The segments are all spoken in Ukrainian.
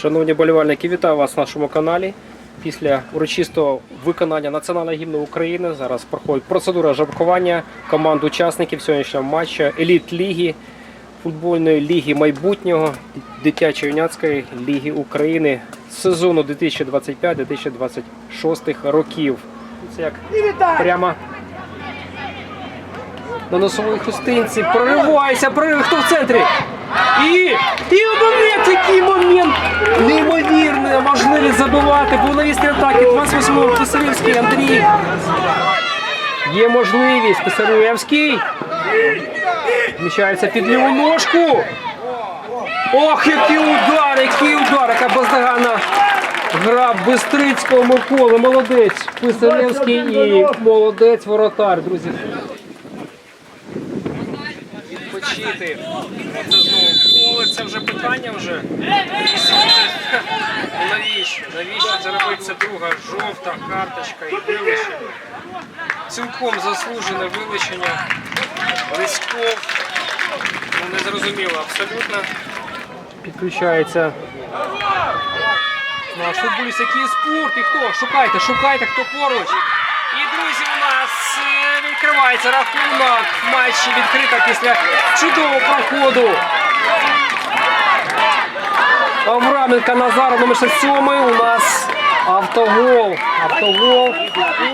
Шановні болівальники, вітаю вас на нашому каналі. Після урочистого виконання національного гімну України зараз проходить процедура жабкування команд учасників сьогоднішнього матчу еліт ліги, футбольної ліги майбутнього, дитячо-юнацької ліги України сезону 2025-2026 років. Це як прямо на носовій хустинці проривається, прорив, хто в центрі? І, і момент, який момент! Неймовірна можливість забивати, був на вісні атаки, 28-го Писарівський Андрій. Є можливість, Писарівський. Вміщається під ліву ножку. Ох, який удар, який удар, яка бездоганна гра Бистрицького Миколи. Молодець. Писарівський і молодець воротар, друзі відпочити. Оце знову поле, це вже питання вже. Навіщо? Навіщо це друга жовта карточка і вилучення? Цілком заслужене вилучення. Лиськов. Ну, не зрозуміло абсолютно. Підключається наш футболіст, який спорт і хто? Шукайте, шукайте, хто поруч. І друзі, у нас е, відкривається рахунок. Матч відкрита після чудового проходу. Авраменка Назара номер 67 у нас автогол. Автогол.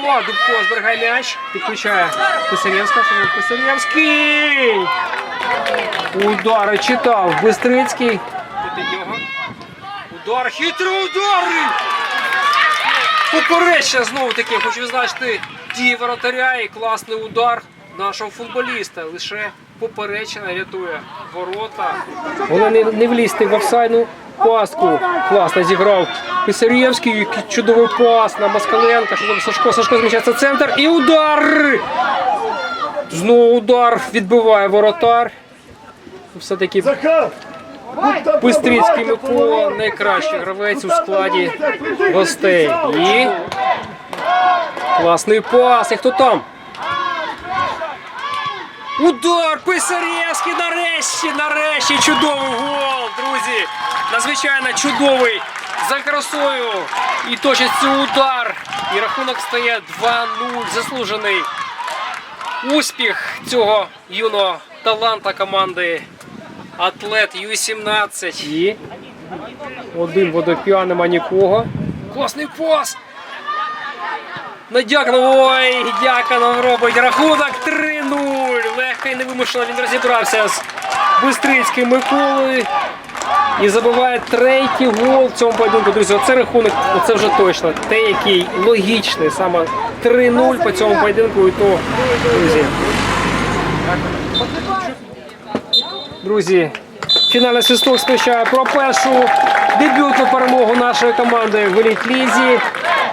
О, Дубко зберігає м'яч. Підключає Писарєвська. Писарєвський. Удари читав. Бистрицький. Удар, хитрий удар! Поперечна знову таки, хочу відзначити дії воротаря і класний удар нашого футболіста. Лише поперечина рятує ворота. Головне не, не влізти в офсайдну пастку. Класно зіграв Писарєвський, який чудовий пас на Москаленка. Що там Сашко, Сашко зміщається центр і удар! Знову удар відбиває воротар. Все-таки Бистрицький Микола найкращий гравець у складі гостей. І класний пас. І хто там? Удар! Писарєвський нарешті, нарешті чудовий гол, друзі. Надзвичайно чудовий за красою. І точиться удар. І рахунок стає 2-0. Заслужений успіх цього юного таланта команди Атлет Ю-17. І один водоп'ян, нема нікого. Класний пас! На Дяконов, ой, Дяконов робить рахунок 3-0. Легко і невимушено він розібрався з Бистрицьким Миколою. І забиває третій гол в цьому поєдинку. Друзі, оце рахунок, оце вже точно. Те, який логічний, саме 3-0 по цьому поєдинку. І то, друзі, Друзі, фінальний свисток сповіщає про першу дебютну перемогу нашої команди в еліт лізі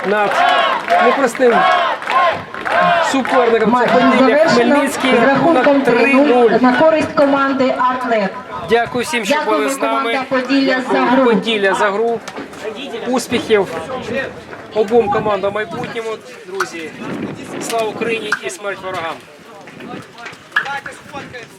над непростим суперником. Поділля Хмельницький. рахунком 3-0 3-0. на користь команди Артлет. Дякую всім, що були з нами. Поділля, за гру. Поділля за гру. Успіхів обом командам майбутньому, друзі. Слава Україні і смерть ворогам. Давайте сфоткаємося.